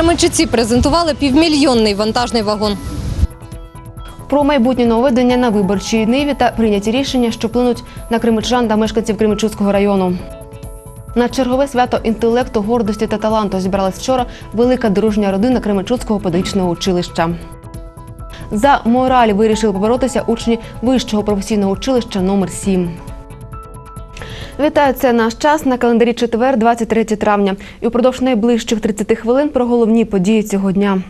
Кременчуці презентували півмільйонний вантажний вагон. Про майбутнє нововведення на виборчій ниві та прийняті рішення, що вплинуть на кременчужан та мешканців Кременчуцького району. На чергове свято інтелекту, гордості та таланту зібралась вчора велика дружня родина Кременчуцького педагогічного училища. За мораль вирішили поборотися учні вищого професійного училища номер 7 Вітаю, це наш час на календарі четвер, 23 травня. І упродовж найближчих 30 хвилин про головні події цього дня.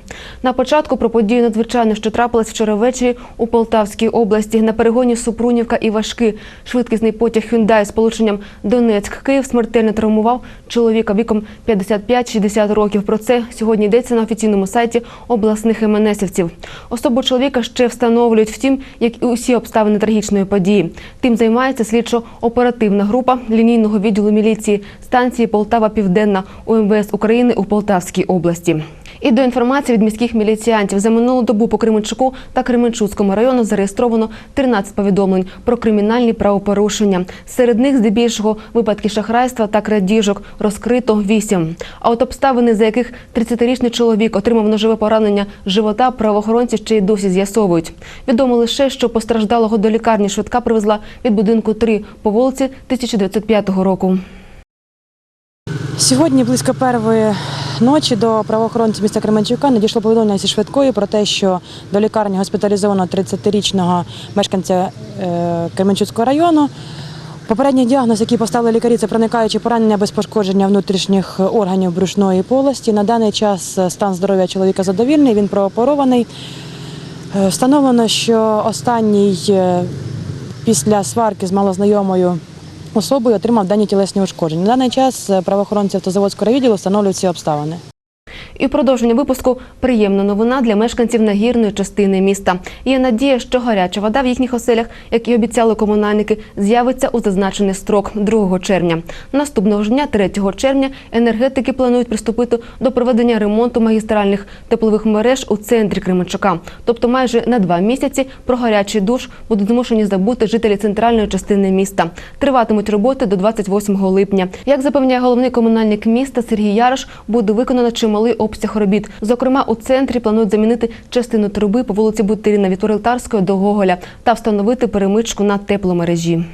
На початку про подію надзвичайно, що трапилась вчора ввечері у Полтавській області. На перегоні Супрунівка і Важки. Швидкісний потяг Hyundai з полученням Донецьк-Київ смертельно травмував чоловіка віком 55-60 років. Про це сьогодні йдеться на офіційному сайті обласних МНСівців. Особу чоловіка ще встановлюють, втім, як і усі обставини трагічної події. Тим займається слідчо-оперативна група лінійного відділу міліції станції Полтава Південна УМВС України у Полтавській області. І до інформації від міських міліціянтів за минулу добу по Кременчуку та Кременчуцькому району зареєстровано 13 повідомлень про кримінальні правопорушення. Серед них здебільшого випадки шахрайства та крадіжок розкрито 8. А от обставини, за яких 30-річний чоловік отримав ножове поранення живота, правоохоронці ще й досі з'ясовують. Відомо лише, що постраждалого до лікарні швидка привезла від будинку 3 по вулиці 1905 року. Сьогодні близько першої ночі до правоохоронців міста Кременчука надійшло повідомлення зі швидкої про те, що до лікарні госпіталізовано 30-річного мешканця е, Кременчуцького району. Попередній діагноз, який поставили лікарі, це проникаючі поранення без пошкодження внутрішніх органів брюшної полості. На даний час е, стан здоров'я чоловіка задовільний, він прооперований. Е, Встановлено, що останній після сварки з малознайомою особою отримав дані тілесні ушкодження. На даний час е, правоохоронці автозаводського райвідділу встановлюють ці обставини. І в продовження випуску приємна новина для мешканців нагірної частини міста. Є надія, що гаряча вода в їхніх оселях, як і обіцяли комунальники, з'явиться у зазначений строк 2 червня. Наступного ж дня, 3 червня, енергетики планують приступити до проведення ремонту магістральних теплових мереж у центрі Кременчука. Тобто, майже на два місяці про гарячий душ будуть змушені забути жителі центральної частини міста. Триватимуть роботи до 28 липня. Як запевняє головний комунальник міста Сергій Ярош, буде виконано чималий обсяг робіт. Зокрема, у центрі планують замінити частину труби по вулиці Бутиріна від Орелтарської до Гоголя та встановити перемичку на тепломережі.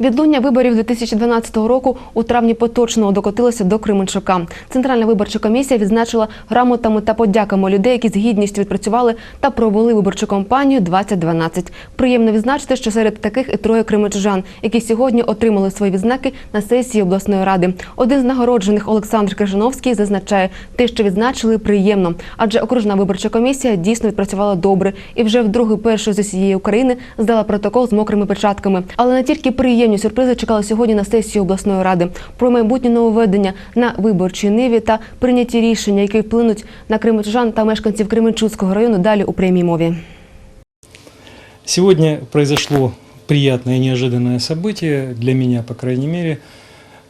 Відлуння виборів 2012 року у травні поточного докотилося до Кременчука. Центральна виборча комісія відзначила грамотами та подяками людей, які з гідністю відпрацювали та провели виборчу кампанію 2012. Приємно відзначити, що серед таких і троє кременчужан, які сьогодні отримали свої відзнаки на сесії обласної ради. Один з нагороджених Олександр Крижановський зазначає, те, що відзначили, приємно, адже окружна виборча комісія дійсно відпрацювала добре і вже вдруге першою з усієї України здала протокол з мокрими печатками. Але не тільки приємні сюрпризи чекали сьогодні на сесії обласної ради про майбутнє нововведення на виборчій ниві та прийняті рішення, які вплинуть на кременчужан та мешканців Кременчуцького району. Далі у прямій мові. Сегодня произошло приятное и неожиданное событие, для меня, по крайней мере.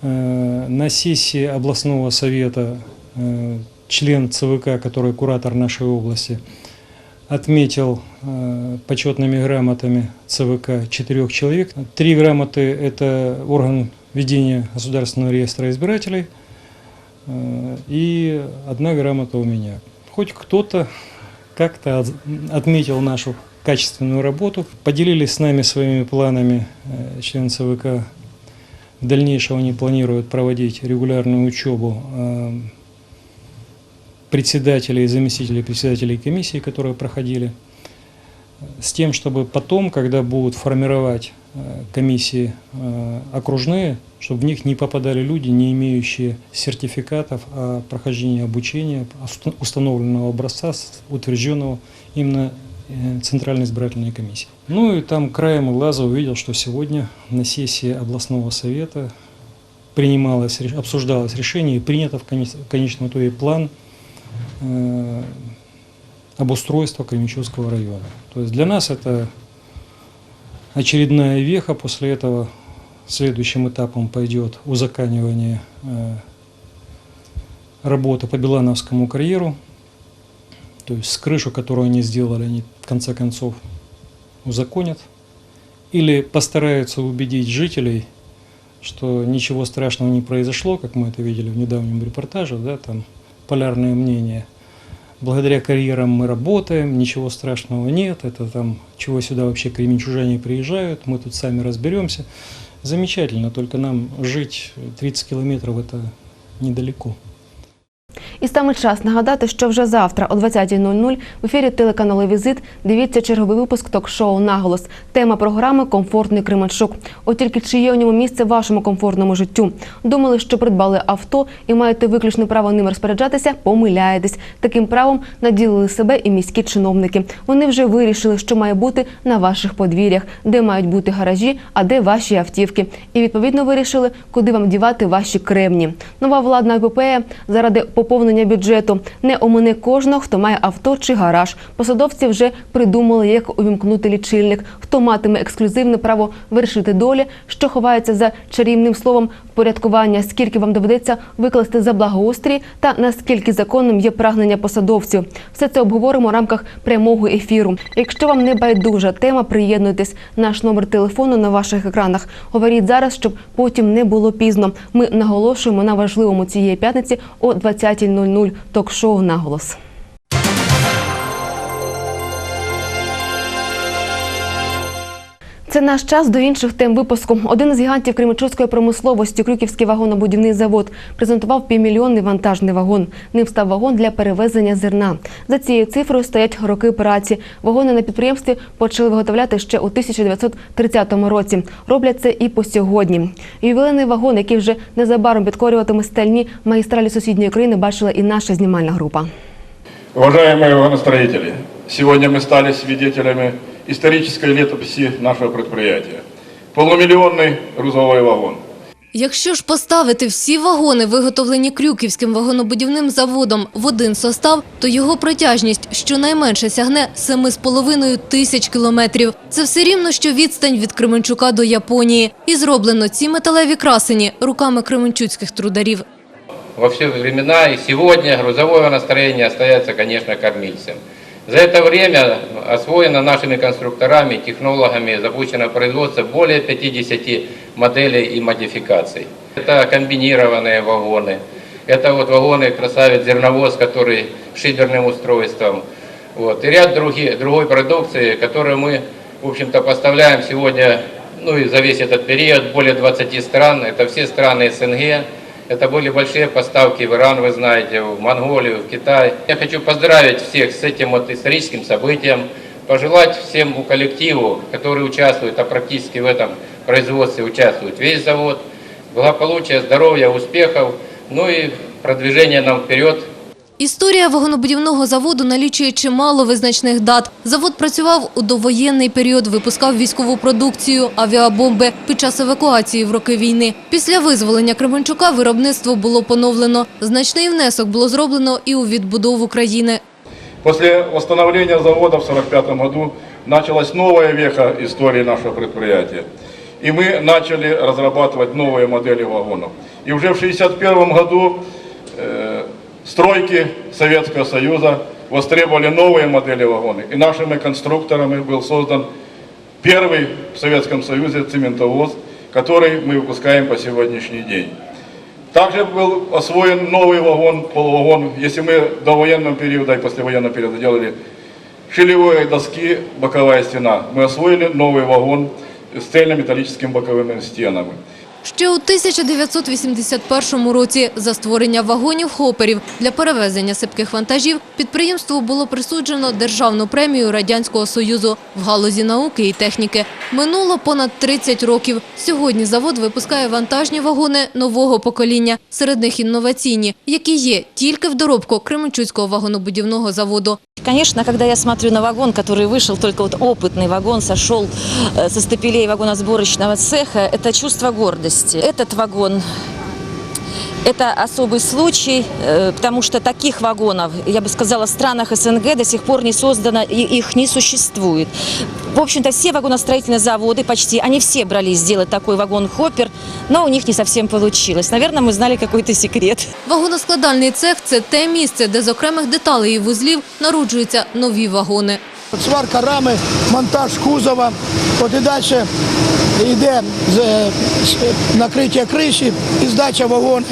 Э, На сессии областного совета э, член ЦВК, который куратор нашей области, Отметил э, почетными грамотами ЦВК четырех человек. Три грамоты – это орган ведения государственного реестра избирателей, э, и одна грамота у меня. Хоть кто-то как-то от- отметил нашу качественную работу, поделились с нами своими планами э, член ЦВК. В дальнейшем они планируют проводить регулярную учебу председателей и заместителей председателей комиссии, которые проходили, с тем, чтобы потом, когда будут формировать э, комиссии э, окружные, чтобы в них не попадали люди, не имеющие сертификатов о прохождении обучения уст- установленного образца, утвержденного именно э, Центральной избирательной комиссией. Ну и там краем глаза увидел, что сегодня на сессии областного совета принималось, обсуждалось решение и принято в конечном итоге план обустройства Кременчугского района. То есть для нас это очередная веха. После этого следующим этапом пойдет узаканивание э, работы по Билановскому карьеру. То есть крышу, которую они сделали, они в конце концов узаконят. Или постараются убедить жителей что ничего страшного не произошло, как мы это видели в недавнем репортаже, да, там полярное мнение. Благодаря карьерам мы работаем, ничего страшного нет, это там, чего сюда вообще кременчужане приезжают, мы тут сами разберемся. Замечательно, только нам жить 30 километров это недалеко. І саме час нагадати, що вже завтра о 20.00 в ефірі телеканалу Візит дивіться черговий випуск ток-шоу Наголос. Тема програми Комфортний Кременчук. От тільки чи є у ньому місце вашому комфортному життю? Думали, що придбали авто і маєте виключне право ним розпоряджатися? Помиляєтесь. Таким правом наділили себе і міські чиновники. Вони вже вирішили, що має бути на ваших подвір'ях, де мають бути гаражі, а де ваші автівки. І відповідно вирішили, куди вам дівати ваші кремні. Нова владна епопея заради поповнення бюджету не омине кожного, хто має авто чи гараж. Посадовці вже придумали, як увімкнути лічильник, хто матиме ексклюзивне право вирішити долі, що ховається за чарівним словом впорядкування, скільки вам доведеться викласти за благоустрій та наскільки законним є прагнення посадовців. Все це обговоримо в рамках прямого ефіру. Якщо вам не байдужа тема, приєднуйтесь. Наш номер телефону на ваших екранах. Говоріть зараз, щоб потім не було пізно. Ми наголошуємо на важливому цієї п'ятниці о 20.00 ток-шоу наголос. Це наш час до інших тем випуску. Один з гігантів кременчуцької промисловості, Крюківський вагонобудівний завод, презентував півмільйонний вантажний вагон. Ним став вагон для перевезення зерна. За цією цифрою стоять роки праці. Вагони на підприємстві почали виготовляти ще у 1930 році. Роблять це і по сьогодні. Ювілейний вагон, який вже незабаром підкорюватиме стальні магістралі сусідньої країни, бачила і наша знімальна група. Уважаемые вагоностроители, сегодня мы стали свидетелями исторической летописи нашего предприятия. Полумиллионный грузовой вагон. Якщо ж поставити всі вагони, виготовлені Крюківським вагонобудівним заводом в один состав, то його протяжність щонайменше сягне 7,5 тисяч кілометрів. Це все рівно, що відстань від Кременчука до Японії. І зроблено ці металеві красені руками кременчуцьких трударів. во все времена и сегодня грузовое настроение остается, конечно, кормильцем. За это время освоено нашими конструкторами, технологами, запущено производство более 50 моделей и модификаций. Это комбинированные вагоны, это вот вагоны красавец-зерновоз, который с шиберным устройством, вот, и ряд других, другой продукции, которую мы, в общем-то, поставляем сегодня, ну и за весь этот период, более 20 стран, это все страны СНГ, это были большие поставки в Иран, вы знаете, в Монголию, в Китай. Я хочу поздравить всех с этим вот историческим событием, пожелать всему коллективу, который участвует, а практически в этом производстве участвует весь завод, благополучия, здоровья, успехов, ну и продвижения нам вперед Історія вагонобудівного заводу налічує чимало визначних дат. Завод працював у довоєнний період, випускав військову продукцію, авіабомби під час евакуації в роки війни. Після визволення Кременчука виробництво було поновлено. Значний внесок було зроблено і у відбудову країни. После восстановления завода в 1945 году началась новая веха истории нашего предприятия. И мы начали разрабатывать новые модели вагонов. И уже в 1961 году э, стройки Советского Союза востребовали новые модели вагонов. И нашими конструкторами был создан первый в Советском Союзе цементовоз, который мы выпускаем по сегодняшний день. Также был освоен новый вагон, полувагон. Если мы до военного периода и послевоенного периода делали шилевые доски, боковая стена, мы освоили новый вагон с цельнометаллическими боковыми стенами. Ще у 1981 році за створення вагонів-хоперів для перевезення сипких вантажів підприємству було присуджено Державну премію Радянського Союзу в галузі науки і техніки. Минуло понад 30 років. Сьогодні завод випускає вантажні вагони нового покоління, серед них інноваційні, які є тільки в доробку Кременчуцького вагонобудівного заводу. Конечно, когда я смотрю на вагон, который вышел, только вот опытный вагон сошел э, со стапелей вагоносборочного цеха, это чувство гордости. Этот вагон это особый случай, э, потому что таких вагонов, я бы сказала, в странах СНГ до сих пор не создано, и их не существует. В общем-то, все вагоностроительные заводы, почти, они все брались сделать такой вагон-хоппер, но у них не совсем получилось. Наверное, мы знали какой-то секрет. Вагоноскладальний цех – це те місце, де з окремих деталей і вузлів народжуються нові вагони. Сварка рами, монтаж кузова. От і далі йде з- накриття криші і здача вагона.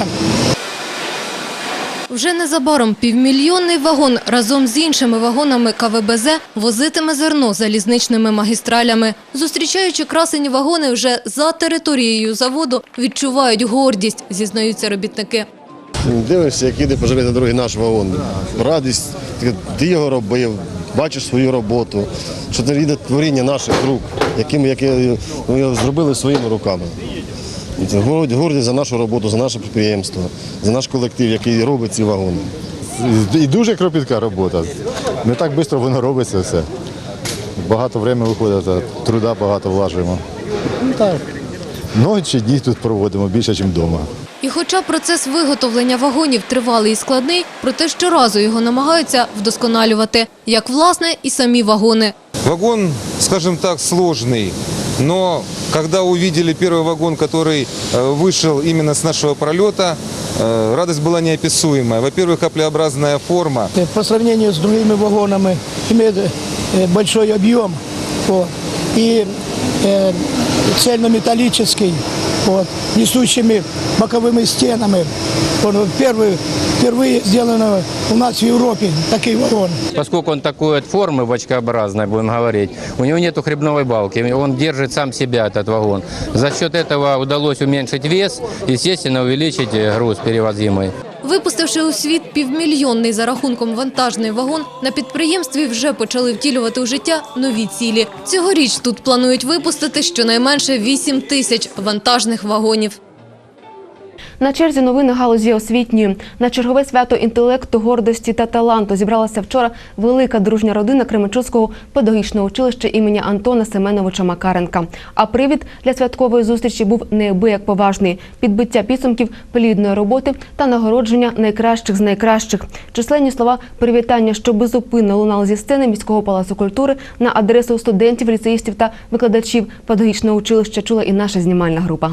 Вже незабаром півмільйонний вагон разом з іншими вагонами КВБЗ возитиме зерно залізничними магістралями. Зустрічаючи красені вагони вже за територією заводу, відчувають гордість, зізнаються робітники. Дивишся, як іде по железній дорогі наш вагон. Радість, ти- його робив, бачиш свою роботу, що це йде творіння наших рук, якими які ми зробили своїми руками. Гордість за нашу роботу, за наше підприємство, за наш колектив, який робить ці вагони. І дуже кропітка робота. Не так швидко воно робиться все. Багато времени виходить, труда багато влажуємо. Ну так. Ночі дні тут проводимо більше, ніж вдома І хоча процес виготовлення вагонів тривалий і складний, проте щоразу його намагаються вдосконалювати, як власне і самі вагони. Вагон, скажем так, сложный, но когда увидели первый вагон, который э, вышел именно с нашего пролета, э, радость была неописуемая. Во-первых, каплеобразная форма, Э, По сравнению с другими вагонами имеет э, большой объем вот, и э, цельнометаллический, вот, несущими боковыми стенами. Он вот первый, впервые сделано у нас в Европе такой вагон. Поскольку он такой от формы бочкообразной, будем говорить, у него нет хребновой балки, он держит сам себя, этот вагон. За счет этого удалось уменьшить вес, естественно, увеличить э, груз перевозимый. Випустивши у світ півмільйонний за рахунком вантажний вагон, на підприємстві вже почали втілювати у життя нові цілі. Цьогоріч тут планують випустити щонайменше 8 тисяч вантажних вагонів. На черзі новини галузі освітньої. На чергове свято інтелекту, гордості та таланту зібралася вчора велика дружня родина Кременчуцького педагогічного училища імені Антона Семеновича Макаренка. А привід для святкової зустрічі був неабияк поважний підбиття підсумків плідної роботи та нагородження найкращих з найкращих. Численні слова привітання, що безупинно лунали зі сцени міського палацу культури на адресу студентів, ліцеїстів та викладачів педагогічного училища чула і наша знімальна група.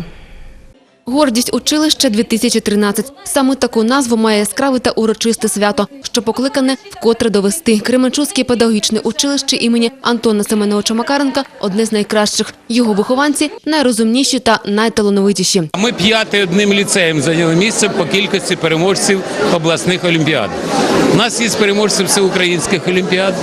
Гордість училища 2013. Саме таку назву має яскраве та урочисте свято, що покликане вкотре довести. Кременчуцьке педагогічне училище імені Антона Семеновича Макаренка – одне з найкращих. Його вихованці – найрозумніші та найталановитіші. Ми п'ятий одним ліцеєм зайняли місце по кількості переможців обласних олімпіад. У нас є переможці всеукраїнських олімпіад,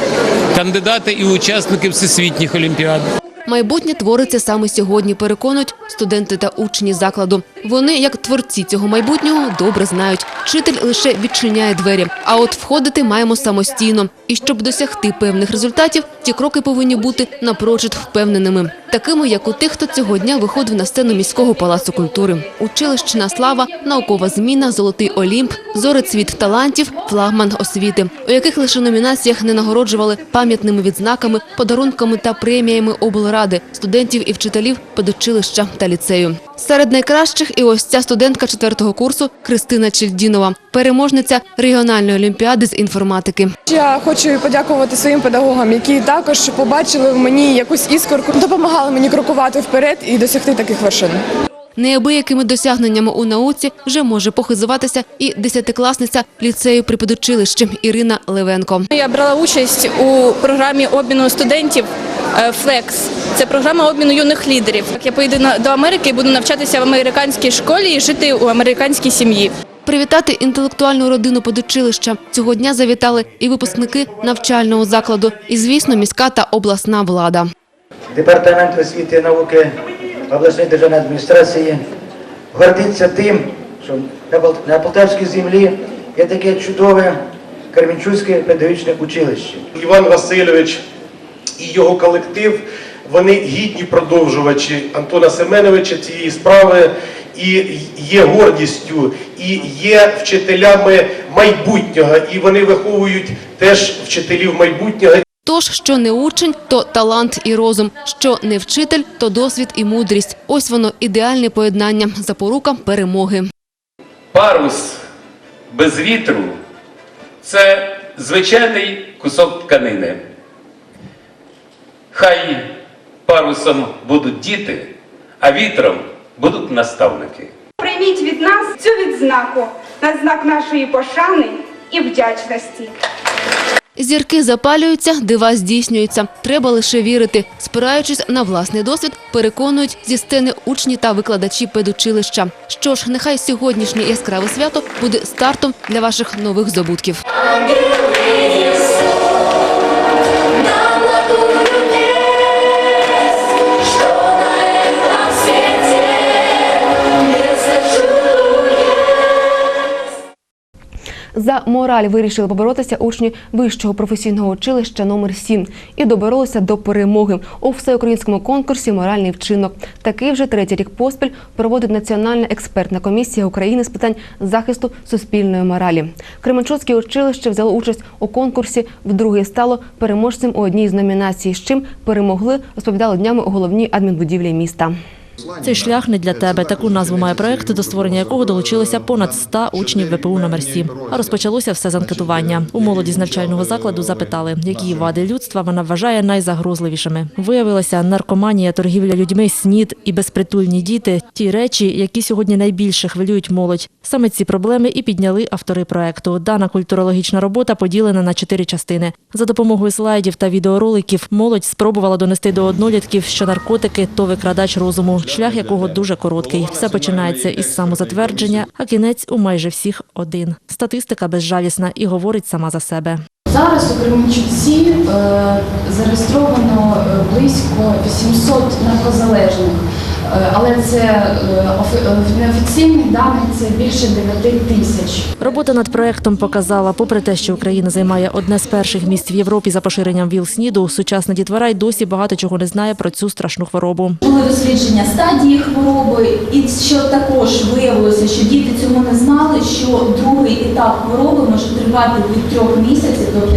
кандидати і учасники всесвітніх олімпіад. Майбутнє твориться саме сьогодні, переконують студенти та учні закладу. Вони, як творці цього майбутнього, добре знають. Вчитель лише відчиняє двері, а от входити маємо самостійно. І щоб досягти певних результатів, ті кроки повинні бути напрочуд впевненими, такими, як у тих, хто цього дня виходив на сцену міського палацу культури. Училищна слава, наукова зміна, золотий олімп, зорецвіт талантів, флагман освіти, у яких лише номінаціях не нагороджували пам'ятними відзнаками, подарунками та преміями облради, студентів і вчителів педучилища та ліцею. Серед найкращих і ось ця студентка четвертого курсу Христина Чельдінова, переможниця регіональної олімпіади з інформатики. Я хочу подякувати своїм педагогам, які також побачили в мені якусь іскорку, допомагали мені крокувати вперед і досягти таких вершин. Неабиякими досягненнями у науці вже може похизуватися і десятикласниця ліцею при педучилищі Ірина Левенко. Я брала участь у програмі обміну студентів Flex. Це програма обміну юних лідерів. Я поїду на- до Америки і буду навчатися в американській школі і жити у американській сім'ї. Привітати інтелектуальну родину педучилища цього дня завітали і випускники навчального закладу, і, звісно, міська та обласна влада. Департамент освіти і науки обласної державної адміністрації гордиться тим, що на Полтавській землі є таке чудове Кременчуцьке педагогічне училище. Іван Васильович і його колектив вони гідні продовжувачі Антона Семеновича цієї справи і є гордістю, і є вчителями майбутнього, і вони виховують теж вчителів майбутнього. Тож, що не учень, то талант і розум, що не вчитель, то досвід і мудрість. Ось воно ідеальне поєднання, запорука перемоги. Парус без вітру це звичайний кусок тканини. Хай парусом будуть діти, а вітром будуть наставники. Прийміть від нас цю відзнаку на знак нашої пошани і вдячності. Зірки запалюються, дива здійснюються. Треба лише вірити. Спираючись на власний досвід, переконують зі сцени учні та викладачі педучилища. Що ж, нехай сьогоднішнє яскраве свято буде стартом для ваших нових здобутків. За мораль вирішили поборотися учні вищого професійного училища номер 7 і доборолися до перемоги у всеукраїнському конкурсі Моральний вчинок. Такий вже третій рік поспіль проводить Національна експертна комісія України з питань захисту суспільної моралі. Кременчуцьке училище взяло участь у конкурсі. Вдруге стало переможцем у одній з номінацій. З чим перемогли, розповідали днями у головній адмінбудівлі міста. Цей шлях не для тебе. Таку назву має проект, до створення якого долучилося понад 100 учнів ВПУ номер 7 А розпочалося все з анкетування. У молоді з навчального закладу запитали, які вади людства вона вважає найзагрозливішими. Виявилося наркоманія, торгівля людьми, снід і безпритульні діти ті речі, які сьогодні найбільше хвилюють молодь. Саме ці проблеми і підняли автори проекту. Дана культурологічна робота поділена на чотири частини. За допомогою слайдів та відеороликів молодь спробувала донести до однолітків, що наркотики то викрадач розуму, шлях якого дуже короткий. Все починається із самозатвердження, а кінець у майже всіх один. Статистика безжалісна і говорить сама за себе. Зараз у Кременчуці е, зареєстровано е, близько 800 наркозалежних, але це е, е, неофіційних даних це більше 9 тисяч. Робота над проектом показала, попри те, що Україна займає одне з перших місць в Європі за поширенням ВІЛ-СНІДу, сучасна дітвора й досі багато чого не знає про цю страшну хворобу. Були дослідження стадії хвороби, і що також виявилося, що діти цього не знали, що другий етап хвороби може тривати від трьох місяців до 15-18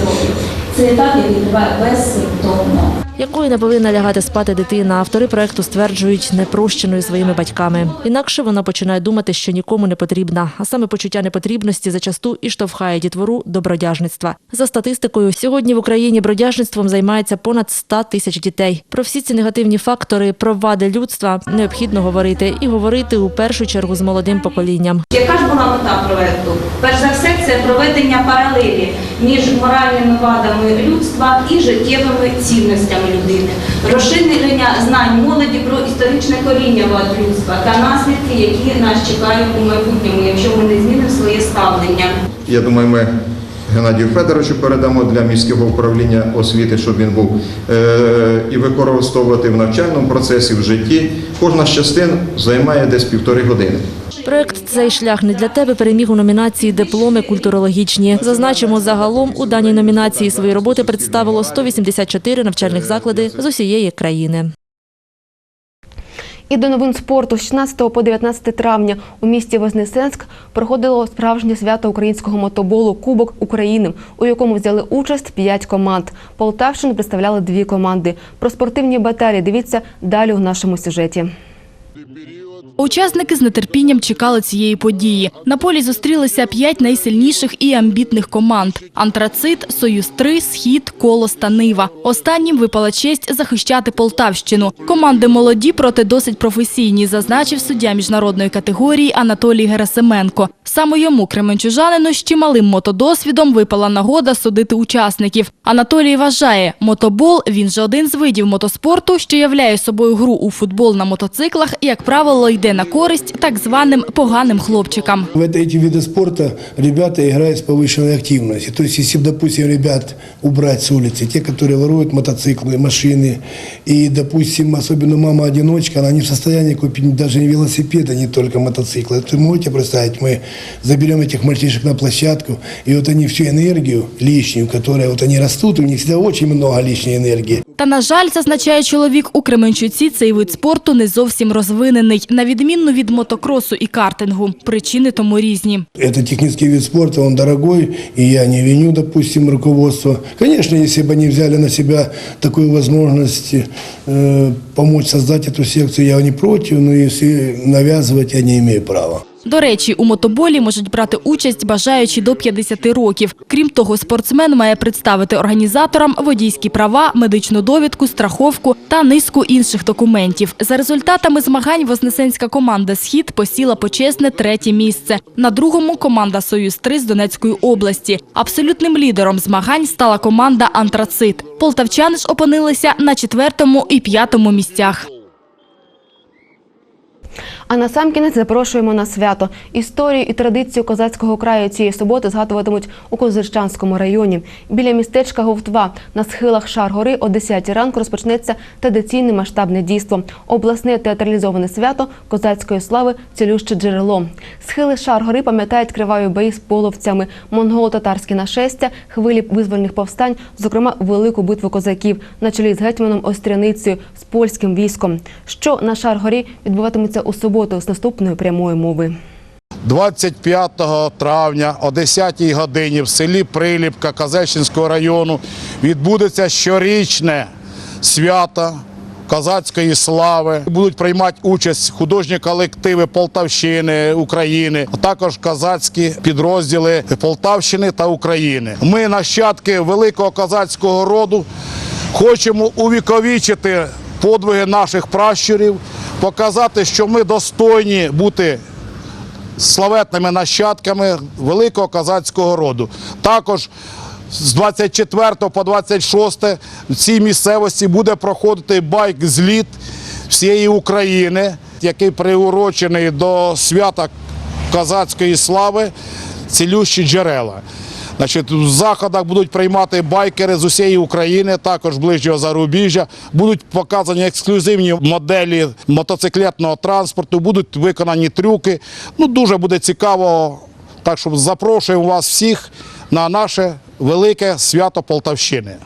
років. Це етап, який триває безсимптомно. Якою не повинна лягати спати дитина, автори проекту стверджують непрощеною своїми батьками. Інакше вона починає думати, що нікому не потрібна, а саме почуття непотрібності зачасту і штовхає дітвору до бродяжництва. За статистикою, сьогодні в Україні бродяжництвом займається понад 100 тисяч дітей. Про всі ці негативні фактори, про вади людства необхідно говорити і говорити у першу чергу з молодим поколінням. Яка ж була мета проекту? Перш за все, це проведення паралелі між моральними вадами людства і життєвими цінностями людини, розширення знань молоді про історичне коріння владлюдства та наслідки, які нас чекають у майбутньому, якщо ми не змінимо своє ставлення. Я думаю, ми Геннадію Федоровичу передамо для міського управління освіти, щоб він був е, і використовувати в навчальному процесі, в житті. Кожна з частин займає десь півтори години. Проект цей шлях не для тебе переміг у номінації Дипломи культурологічні. Зазначимо, загалом у даній номінації свої роботи представило 184 навчальних заклади з усієї країни. І до новин спорту з 16 по 19 травня у місті Вознесенськ проходило справжнє свято українського мотоболу Кубок України, у якому взяли участь п'ять команд. Полтавщину представляли дві команди. Про спортивні баталії дивіться далі у нашому сюжеті. Учасники з нетерпінням чекали цієї події. На полі зустрілися п'ять найсильніших і амбітних команд: Антрацит, Союз-3, Схід, Колос та Нива. Останнім випала честь захищати Полтавщину. Команди молоді, проте досить професійні, зазначив суддя міжнародної категорії Анатолій Герасименко. Саме йому кременчужанину з чималим мотодосвідом випала нагода судити учасників. Анатолій вважає, мотобол він же один з видів мотоспорту, що являє собою гру у футбол на мотоциклах, як правило, йде йде на користь так званим поганим хлопчикам. В ці види спорту ребята грають з повищеною активністю. Тобто, якщо, допустим, ребят убрати з вулиці, ті, які ворують мотоцикли, машини, і, допустим, особливо мама одиночка вона не в стані купити навіть не не тільки мотоцикли. То можете представити, ми заберемо цих мальчишек на площадку, і от вони всю енергію лишню, яку вот вони ростуть, у них завжди дуже багато лишньої енергії. Та, на жаль, зазначає чоловік, у Кременчуці цей вид спорту не зовсім розвинений, на відмінно від мотокросу і картингу. Причини тому різні. Это технический вид спорта, он дорогой, и я не виню, допустим, руководство. Конечно, если бы они взяли на себя такую возможность э, помочь создать эту секцию, я не против, но если навязывать, я не имею права. До речі, у мотоболі можуть брати участь бажаючі до 50 років. Крім того, спортсмен має представити організаторам водійські права, медичну довідку, страховку та низку інших документів. За результатами змагань Вознесенська команда Схід посіла почесне третє місце. На другому команда Союз 3 з Донецької області. Абсолютним лідером змагань стала команда Антрацит. Полтавчани ж опинилися на четвертому і п'ятому місцях. А на сам кінець запрошуємо на свято. Історію і традицію козацького краю цієї суботи згадуватимуть у Козирчанському районі. Біля містечка Говтва на схилах Шар-гори о 10 ранку розпочнеться традиційне масштабне дійство. Обласне театралізоване свято козацької слави цілюще джерело. Схили Шар-гори пам'ятають криваві бої з половцями, монголо-татарські нашестя, хвилі визвольних повстань, зокрема велику битву козаків на чолі з гетьманом Остряницею з польським військом. Що на Шар-горі відбуватиметься у суботу з наступної прямої мови. 25 травня о 10-й годині в селі Приліпка Казельщинського району відбудеться щорічне свято козацької слави. Будуть приймати участь художні колективи Полтавщини, України, а також козацькі підрозділи Полтавщини та України. Ми нащадки великого козацького роду хочемо увіковічити подвиги наших пращурів, показати, що ми достойні бути славетними нащадками великого козацького роду. Також з 24 по 26 в цій місцевості буде проходити байк-зліт всієї України, який приурочений до свята козацької слави цілющі джерела. Значить, в заходах будуть приймати байкери з усієї України, також ближнього зарубіжжя. Будуть показані ексклюзивні моделі мотоциклетного транспорту, будуть виконані трюки. Ну, дуже буде цікаво. Так що запрошуємо вас всіх на наше велике свято Полтавщини.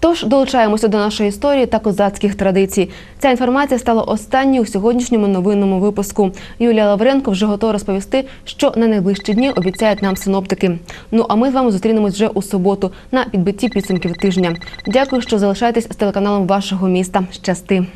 Тож долучаємося до нашої історії та козацьких традицій. Ця інформація стала останньою у сьогоднішньому новинному випуску. Юлія Лавренко вже готова розповісти, що на найближчі дні обіцяють нам синоптики. Ну а ми з вами зустрінемось вже у суботу на підбитті підсумків тижня. Дякую, що залишаєтесь з телеканалом вашого міста. Щасти!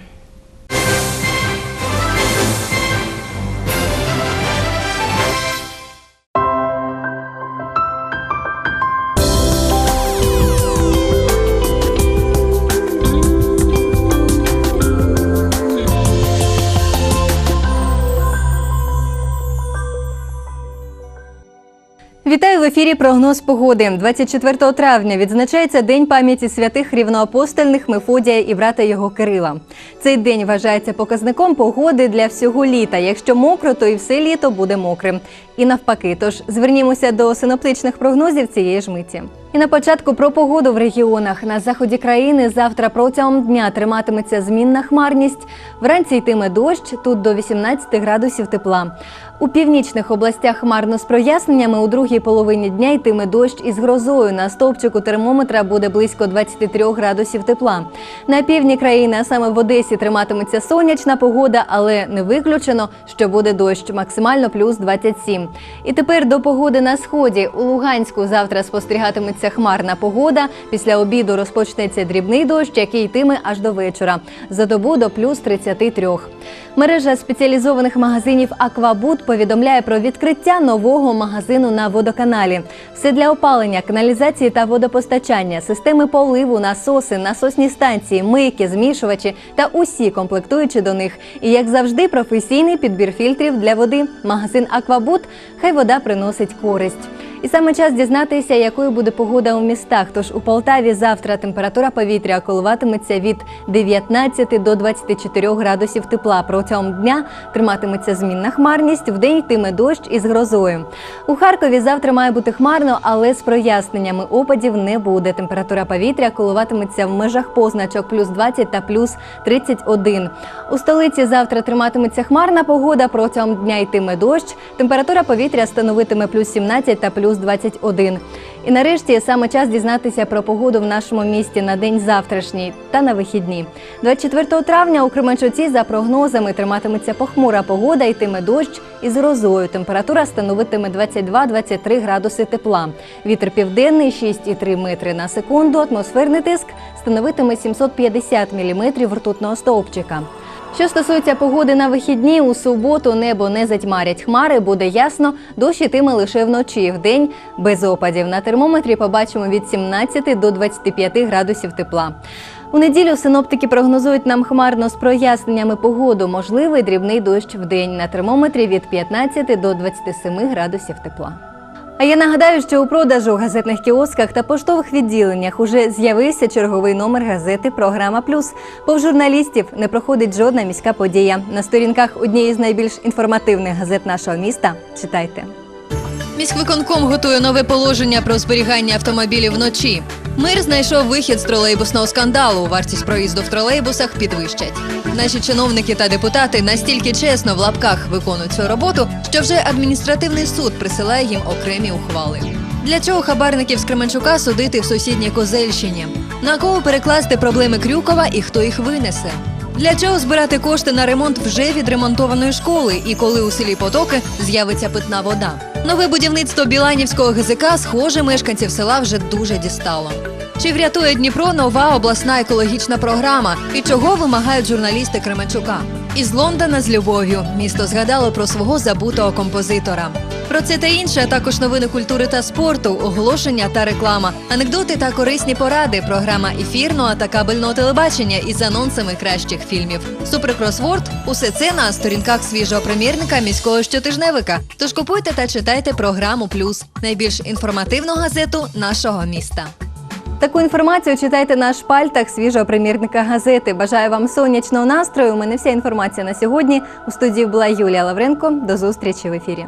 Вітаю в ефірі. Прогноз погоди. 24 травня відзначається День пам'яті святих рівноапостольних Мефодія і брата його Кирила. Цей день вважається показником погоди для всього літа. Якщо мокро, то і все літо буде мокрим. І навпаки, тож звернімося до синоптичних прогнозів цієї ж миті. І на початку про погоду в регіонах на заході країни завтра протягом дня триматиметься змінна хмарність. Вранці йтиме дощ, тут до 18 градусів тепла. У північних областях хмарно з проясненнями. У другій половині дня йтиме дощ із грозою. На стовпчику термометра буде близько 23 градусів тепла. На півдні країни, а саме в Одесі, триматиметься сонячна погода, але не виключено, що буде дощ, максимально плюс 27. І тепер до погоди на сході. У Луганську завтра спостерігатиметься хмарна погода. Після обіду розпочнеться дрібний дощ, який йтиме аж до вечора. За добу до плюс 33. Мережа спеціалізованих магазинів Аквабут повідомляє про відкриття нового магазину на водоканалі. Все для опалення, каналізації та водопостачання, системи поливу, насоси, насосні станції, мийки, змішувачі та усі комплектуючі до них. І як завжди, професійний підбір фільтрів для води. Магазин Аквабут хай вода приносить користь. І саме час дізнатися, якою буде погода у містах. Тож у Полтаві завтра температура повітря коливатиметься від 19 до 24 градусів тепла. Протягом дня триматиметься змінна хмарність, вдень йтиме дощ із грозою. У Харкові завтра має бути хмарно, але з проясненнями опадів не буде. Температура повітря коливатиметься в межах позначок плюс 20 та плюс 31. У столиці завтра триматиметься хмарна погода. Протягом дня йтиме дощ. Температура повітря становитиме плюс 17 та плюс 21. І нарешті саме час дізнатися про погоду в нашому місті на день завтрашній та на вихідні. 24 травня у Кременчуці за прогнозами триматиметься похмура погода, йтиме дощ із грозою. Температура становитиме 22-23 градуси тепла. Вітер південний 6,3 метри на секунду. Атмосферний тиск становитиме 750 міліметрів ртутного стовпчика. Що стосується погоди на вихідні, у суботу небо не затьмарять хмари, буде ясно, дощ ітиме лише вночі. Вдень без опадів. На термометрі побачимо від 17 до 25 градусів тепла. У неділю синоптики прогнозують нам хмарно з проясненнями погоду. Можливий дрібний дощ в день. На термометрі від 15 до 27 градусів тепла. А я нагадаю, що у продажу у газетних кіосках та поштових відділеннях уже з'явився черговий номер газети Програма Плюс. Пов журналістів не проходить жодна міська подія. На сторінках однієї з найбільш інформативних газет нашого міста читайте. Міськвиконком готує нове положення про зберігання автомобілів вночі. Мир знайшов вихід з тролейбусного скандалу. Вартість проїзду в тролейбусах підвищать. Наші чиновники та депутати настільки чесно в лапках виконують свою роботу, що вже адміністративний суд присилає їм окремі ухвали. Для чого хабарників з Кременчука судити в сусідній Козельщині? На кого перекласти проблеми Крюкова і хто їх винесе? Для чого збирати кошти на ремонт вже відремонтованої школи і коли у селі Потоки з'явиться питна вода? Нове будівництво Біланівського ГЗК, схоже, мешканців села вже дуже дістало. Чи врятує Дніпро нова обласна екологічна програма? І чого вимагають журналісти Кременчука? Із Лондона з любов'ю місто згадало про свого забутого композитора. Про це та інше, а також новини культури та спорту, оголошення та реклама, анекдоти та корисні поради, програма ефірного та кабельного телебачення із анонсами кращих фільмів. Суперкросворд – усе це на сторінках свіжого примірника міського щотижневика. Тож купуйте та читайте програму Плюс найбільш інформативну газету нашого міста. Таку інформацію читайте на шпальтах свіжого примірника газети. Бажаю вам сонячного настрою. У мене вся інформація на сьогодні. У студії була Юлія Лавренко. До зустрічі в ефірі.